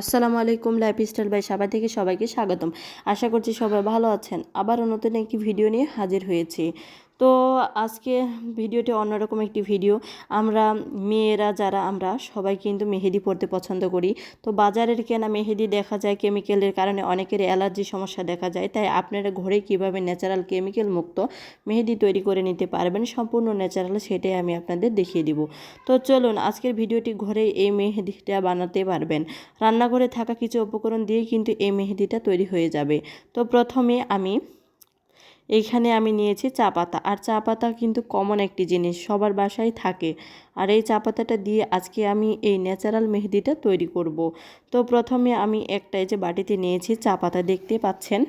আসসালামু আলাইকুম life style by সবাই থেকে সবাইকে স্বাগতম। আশা করছি সবাই ভালো আছেন। আবারও নতুন একটি ভিডিও নিয়ে হাজির হয়েছি। তো আজকে ভিডিওটি অন্যরকম একটি ভিডিও। আমরা মেয়েরা যারা, আমরা সবাই কিন্তু মেহেদি পরতে পছন্দ করি। তো বাজারের কেনা মেহেদি দেখা যায় কেমিক্যালের কারণে অনেকের অ্যালার্জি সমস্যা দেখা যায়। তাই আপনারা ঘরে কীভাবে ন্যাচারাল কেমিক্যাল মুক্ত মেহেদি তৈরি করে নিতে পারবেন, সম্পূর্ণ ন্যাচারাল সেটাই আমি আপনাদের দেখিয়ে দিব। তো চলুন, আজকের ভিডিওটি ঘরে এই মেহেদিটা বানাতে পারবেন। রান্নাঘরে থাকা কিছু উপকরণ দিয়ে কিন্তু এই মেহেদিটা তৈরি হয়ে যাবে। তো প্রথমে আমি এইখানে আমি নিয়েছি চা পাতা। আর চা পাতা কিন্তু কমন একটি জিনিস, সবার বাসায় থাকে। আর এই চা পাতাটা দিয়ে আজকে আমি এই ন্যাচারাল মেহেদিটা তৈরি করব। তো প্রথমে আমি একটা এই যে বাটিতে নিয়েছি চা পাতা, দেখতে পাচ্ছেন?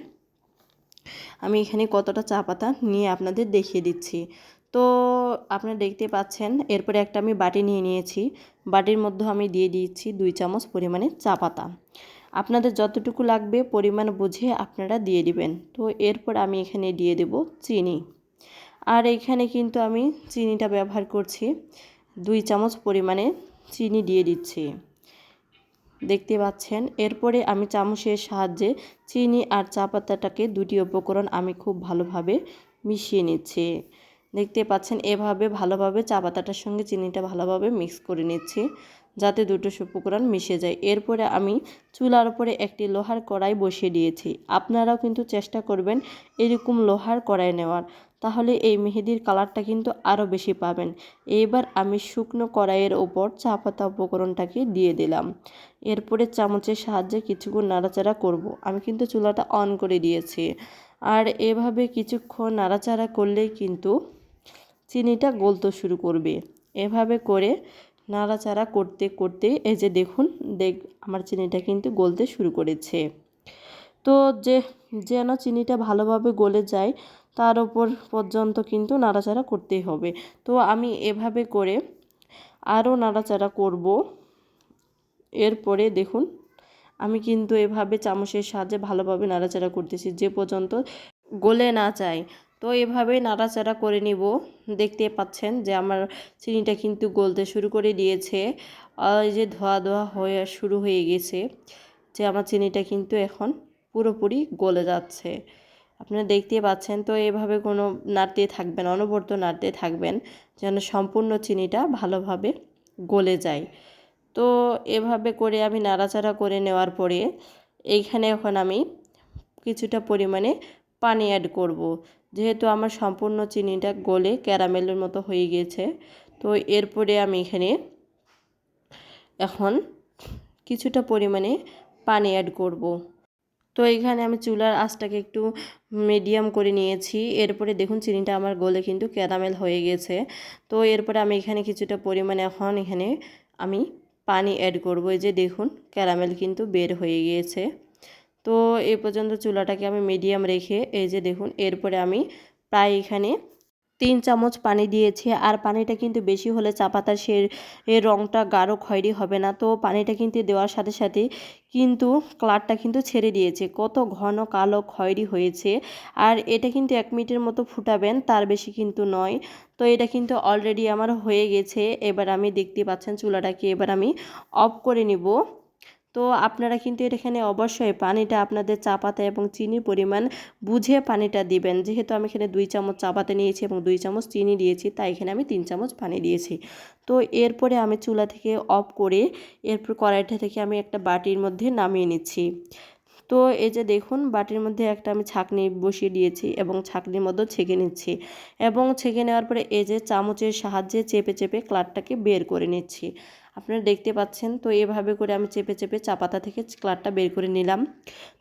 আমি এখানে কতটা চা পাতা নিয়ে আপনাদের দেখিয়ে দিচ্ছি। তো আপনারা দেখতে পাচ্ছেন, এরপরে একটা আমি বাটি নিয়ে নিয়েছি। বাটির মধ্যে আমি দিয়ে দিয়েছি দুই চামচ পরিমাণে চা পাতা। আপনাদের যতটুকু লাগবে পরিমাণ বুঝে আপনারা দিয়ে দিবেন। তো এরপর আমি এখানে দিয়ে দেব চিনি। আর এখানে কিন্তু আমি চিনিটা ব্যবহার করছি। দুই চামচ পরিমাণে চিনি দিয়ে দিচ্ছি। দেখতে পাচ্ছেন? এরপরে আমি চামচের সাহায্যে চিনি আর চা পাতাটাকে দুটি উপকরণ আমি খুব ভালোভাবে মিশিয়ে নিচ্ছি। দেখতে পাচ্ছেন? এভাবে ভালোভাবে চা পাতাটার সঙ্গে চিনিটা ভালোভাবে মিক্স করে নিচ্ছি। যাতে দুটো উপকরণ মিশে যায়। এরপরে আমি চুলার উপরে একটি লোহার কড়াই বসিয়ে দিয়েছি। আপনারাও কিন্তু চেষ্টা করবেন এরকম লোহার কড়াই নেওয়ার। তাহলে এই মেহেদির কালারটা কিন্তু আরও বেশি পাবেন। এইবার আমি শুকনো কড়াইয়ের ওপর চা পাতা উপকরণটাকে দিয়ে দিলাম। এরপরে চামচের সাহায্যে কিছুক্ষণ নাড়াচাড়া করব। আমি কিন্তু চুলাটা অন করে দিয়েছি। আর এভাবে কিছুক্ষণ নাড়াচাড়া করলেই কিন্তু চিনিটা গলতে শুরু করবে। এভাবে করে নাড়াচাড়া করতে করতে এই যে দেখুন, দেখ, আমার চিনিটা কিন্তু গলতে শুরু করেছে। তো যে, যেন চিনিটা ভালোভাবে গলে যায়, তার ওপর পর্যন্ত কিন্তু নাড়াচাড়া করতেই হবে। তো আমি এভাবে করে আরও নাড়াচাড়া করব। এরপরে দেখুন, আমি কিন্তু এভাবে চামচের সাহায্যে ভালোভাবে নাড়াচাড়া করতেছি, যে পর্যন্ত গলে না যায়। তো এভাবে নাড়াচাড়া করে নিব। দেখতে পাচ্ছেন যে আমার চিনিটা কিন্তু গলতে শুরু করে দিয়েছে। এই যে ধোয়া ধোয়া হয়ে শুরু হয়ে গেছে যে আমার চিনিটা কিন্তু এখন পুরোপুরি গলে যাচ্ছে। আপনারা দেখতে পাচ্ছেন তো এভাবে কোনো নাড়তে থাকবেন অনবরত নাড়তে থাকবেন যেন সম্পূর্ণ চিনিটা ভালোভাবে গলে যায়। তো এভাবে করে আমি নাড়াচাড়া করে নেওয়ার পরে এইখানে এখন আমি কিছুটা পরিমাণে পানি অ্যাড করব। যেহেতু আমার সম্পূর্ণ চিনিটা গলে ক্যারামেলের মতো হয়ে গিয়েছে, তো এরপরে আমি এখানে এখন কিছুটা পরিমাণে পানি অ্যাড করব। তো এখানে আমি চুলার আঁচটাকে একটু মিডিয়াম করে নিয়েছি এরপরে দেখুন চিনিটা আমার গলে কিন্তু ক্যারামেল হয়ে গেছে তো এরপরে আমি এখানে কিছুটা পরিমাণে এখন এখানে আমি পানি অ্যাড করব এই যে দেখুন, ক্যারামেল কিন্তু বের হয়ে গিয়েছে তো এই পর্যন্ত চুলাটাকে আমি মিডিয়াম রেখে এই যে দেখুন, এরপরে আমি প্রায় এখানে তিন চামচ পানি দিয়েছি। আর পানিটা কিন্তু বেশি হলে চা পাতার সে এর রঙটা গাঢ় খয়েরি হবে না। তো পানিটা কিন্তু দেওয়ার সাথে সাথে কিন্তু কালারটা কিন্তু ছেড়ে দিয়েছে। কত ঘন কালো খয়েরি হয়েছে। আর এটা কিন্তু এক মিনিটের মতো ফুটাবেন, তার বেশি কিন্তু নয়। তো এটা কিন্তু অলরেডি আমার হয়ে গেছে। এবার আমি দেখতে পাচ্ছেন চুলাটাকে। এবার আমি অফ করে নিব। তো আপনারা কিন্তু এখানে অবশ্যই পানিটা আপনাদের চা পাতা এবং চিনির পরিমাণ বুঝে পানিটা দিবেন। যেহেতু আমি এখানে দুই চামচ চা পাতা নিয়েছি এবং দুই চামচ চিনি দিয়েছি, তাই এখানে আমি তিন চামচ পানি দিয়েছি। তো এরপরে আমি চুলা থেকে অফ করে এরপর কড়াইটা থেকে আমি একটা বাটির মধ্যে নামিয়ে নিচ্ছি। তো এই যে দেখুন, বাটির মধ্যে একটা আমি ছাকনি বসিয়ে দিয়েছি এবং ছাকনির মধ্যে ছেঁকে নিচ্ছি এবং ছেঁকে নেওয়ার পরে এই যে চামচের সাহায্যে চেপে চেপে ক্লাটটাকে বের করে নিচ্ছি। আপনারা দেখতে পাচ্ছেন, তো এভাবে করে আমি চেপে চেপে চাপাতা থেকে ক্লারটা বের করে নিলাম।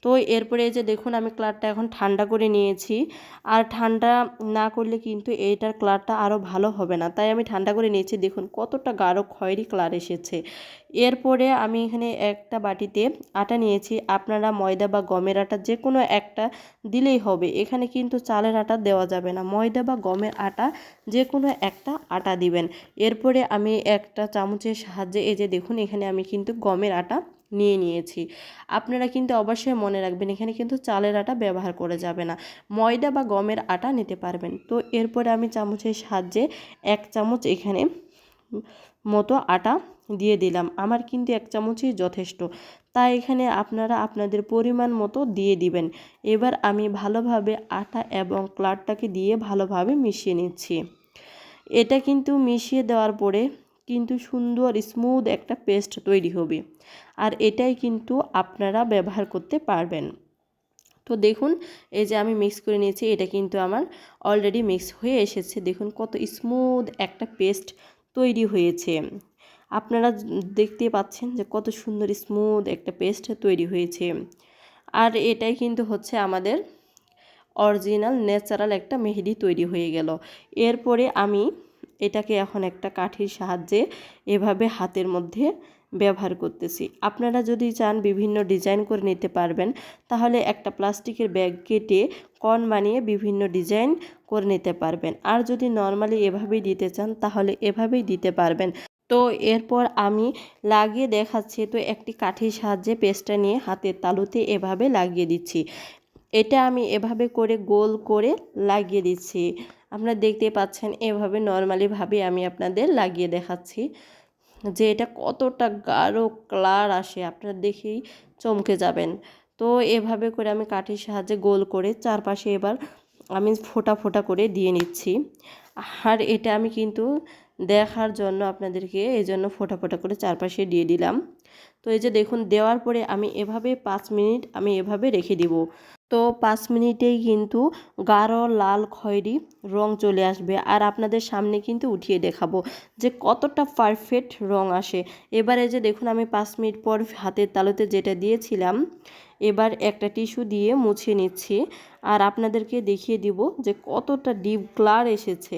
তো এরপরে এই যে দেখুন, আমি ক্লারটা এখন ঠান্ডা করে নিয়েছি। আর ঠান্ডা না করলে কিন্তু এইটার ক্লারটা আরও ভালো হবে না। তাই আমি ঠান্ডা করে নিয়েছি। দেখুন, কতটা গাঢ় খয়েরি ক্লার এসেছে। এরপরে আমি এখানে একটা বাটিতে আটা নিয়েছি। আপনারা ময়দা বা গমের আটা যে কোনো একটা দিলেই হবে। এখানে কিন্তু চালের আটা দেওয়া যাবে না। ময়দা বা গমের আটা যে কোনো একটা আটা দিবেন। এরপরে আমি একটা চামচের সাহায্যে এই যে দেখুন, এখানে আমি কিন্তু গমের আটা নিয়ে নিয়েছি। আপনারা কিন্তু অবশ্যই মনে রাখবেন, এখানে কিন্তু চালের আটা ব্যবহার করা যাবে না। ময়দা বা গমের আটা নিতে পারবেন। তো এরপরে আমি চামচের সাহায্যে এক চামচ এখানে মতো আটা দিয়ে দিলাম। আমার কিন্তু এক চামচই যথেষ্ট। তাই এখানে আপনারা আপনাদের পরিমাণ মতো দিয়ে দিবেন। এবার আমি ভালোভাবে আটা এবং ক্লারটাকে দিয়ে ভালোভাবে মিশিয়ে নিচ্ছি। এটা কিন্তু মিশিয়ে দেওয়ার পরে কিন্তু সুন্দর স্মুথ একটা পেস্ট তৈরি হবে। আর এটাই কিন্তু আপনারা ব্যবহার করতে পারবেন। তো দেখুন, এই যে আমি মিক্স করে নিয়েছি, এটা কিন্তু আমার অলরেডি মিক্স হয়ে এসেছে। দেখুন কত স্মুথ একটা পেস্ট তৈরি হয়েছে। আপনারা দেখতে পাচ্ছেন যে কত সুন্দর স্মুথ একটা পেস্ট তৈরি হয়েছে। আর এটাই কিন্তু হচ্ছে আমাদের অরিজিনাল ন্যাচারাল একটা মেহেদি তৈরি হয়ে গেল। এরপরে আমি এটাকে এখন একটা কাঠির সাহায্যে এভাবে হাতের মধ্যে ব্যবহার করতেছি। আপনারা যদি চান বিভিন্ন ডিজাইন করে নিতে পারবেন, তাহলে একটা প্লাস্টিকের ব্যাগ কেটে কন বানিয়ে বিভিন্ন ডিজাইন করে নিতে পারবেন। আর যদি নর্মালি এভাবেই দিতে চান, তাহলে এভাবেই দিতে পারবেন। তো এরপর আমি লাগিয়ে দেখাচ্ছি, তো একটি কাঠির সাহায্যে পেস্টটা নিয়ে হাতের তালুতে এভাবে লাগিয়ে দিচ্ছি। এটা আমি এভাবে করে গোল করে লাগিয়ে দিচ্ছি। আপনারা দেখতে পাচ্ছেন, এভাবে নর্মালিভাবে আমি আপনাদের লাগিয়ে দেখাচ্ছি যে এটা কতটা গাঢ়, কালার আসে। আপনারা দেখেই চমকে যাবেন। তো এভাবে করে আমি কাঠির সাহায্যে গোল করে চারপাশে এবার আমি ফোটা ফোটা করে দিয়ে নিচ্ছি। আর এটা আমি কিন্তু দেখার জন্য আপনাদেরকে এই জন্য ফোটা ফোটা করে চারপাশে দিয়ে দিলাম। তো এই যে দেখুন, দেওয়ার পরে আমি এভাবে পাঁচ মিনিট আমি এভাবে রেখে দিব। তো পাঁচ মিনিটেই কিন্তু গাঢ় লাল খয়েরি রং চলে আসবে। আর আপনাদের সামনে কিন্তু উঠিয়ে দেখাবো যে কতটা পারফেক্ট রং আসে। এবারে যে দেখুন, আমি পাঁচ মিনিট পর হাতের তালুতে যেটা দিয়েছিলাম, এবার একটা টিস্যু দিয়ে মুছে নিচ্ছি। আর আপনাদেরকে দেখিয়ে দিব যে কতটা ডিপ ক্লার এসেছে।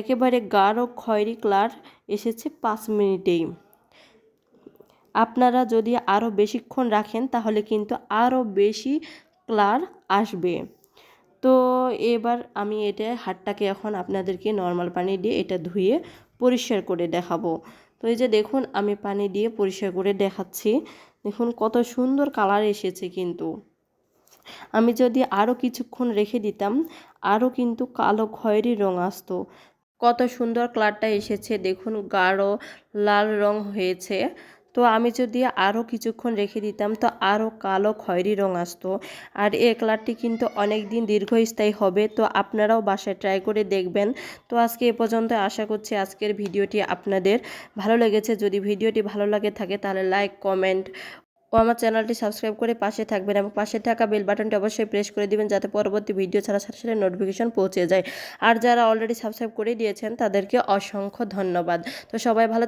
একেবারে গাঢ় খয়েরি ক্লার এসেছে পাঁচ মিনিটেই। আপনারা যদি আরও বেশিক্ষণ রাখেন, তাহলে কিন্তু আরও বেশি কালার আসবে। তো এবার আমি এটা হাতটাকে এখন আপনাদেরকে নর্মাল পানি দিয়ে এটা ধুয়ে পরিষ্কার করে দেখাবো। তো এই যে দেখুন, আমি পানি দিয়ে পরিষ্কার করে দেখাচ্ছি। দেখুন, কত সুন্দর কালার এসেছে কিন্তু। আমি যদি আরও কিছুক্ষণ রেখে দিতাম আরও কিন্তু কালো খয়েরি রং আসতো। কত সুন্দর কালারটা এসেছে। দেখুন, গাঢ় লাল রং হয়েছে। তো আমি যদি আরও কিছুক্ষণ রেখে দিতাম, তো আরও কালো খয়েরি রং আসতো। আর এই কালারটি কিন্তু অনেক দিন দীর্ঘস্থায়ী হবে, তো আপনারাও বাসায় ট্রাই করে দেখবেন। তো আজকে এ পর্যন্ত আশা করছি আজকের ভিডিওটি আপনাদের ভালো লেগেছে। যদি ভিডিওটি ভালো লাগে থাকে, তাহলে লাইক, কমেন্ট ও আমার চ্যানেলটি সাবস্ক্রাইব করে পাশে থাকবেন এবং পাশে থাকা বেল বাটনটি অবশ্যই প্রেস করে দিবেন যাতে পরবর্তী ভিডিও ছাড়া সাথে সাথে নোটিফিকেশন পৌঁছে যায়। আর যারা অলরেডি সাবস্ক্রাইব করে দিয়েছেন, তাদেরকে অসংখ্য ধন্যবাদ। তো সবাই ভালো